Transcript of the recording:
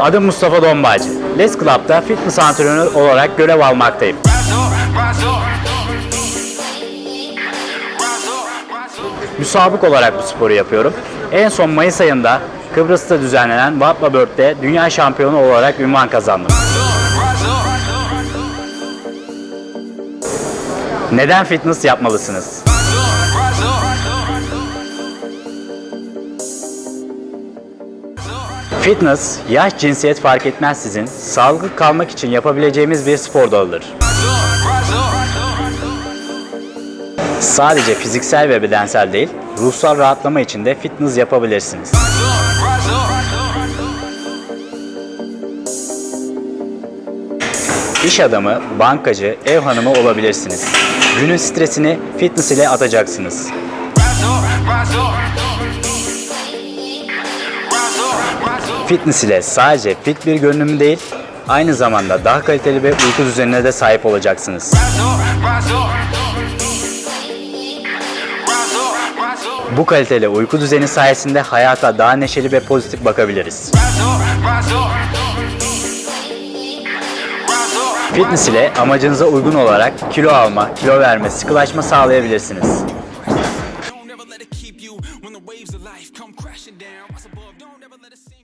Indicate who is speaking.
Speaker 1: Adım Mustafa Donbacı. Les Club'da fitness antrenörü olarak görev almaktayım. Müsabık olarak bu sporu yapıyorum. En son Mayıs ayında Kıbrıs'ta düzenlenen Vatla Bird'de dünya şampiyonu olarak ünvan kazandım. Neden fitness yapmalısınız? Fitness, yaş, cinsiyet fark etmeksizin sağlıklı kalmak için yapabileceğimiz bir spor dalıdır. Sadece fiziksel ve bedensel değil, ruhsal rahatlama için de fitness yapabilirsiniz. İş adamı, bankacı, ev hanımı olabilirsiniz. Günün stresini fitness ile atacaksınız. Fitness ile sadece fit bir görünüm değil, aynı zamanda daha kaliteli ve uyku düzenine de sahip olacaksınız. Bu kaliteli uyku düzeni sayesinde hayata daha neşeli ve pozitif bakabiliriz. Fitness ile amacınıza uygun olarak kilo alma, kilo verme, sıkılaşma sağlayabilirsiniz.
Speaker 2: When the waves of life come crashing down. Once above, don't ever let it sink.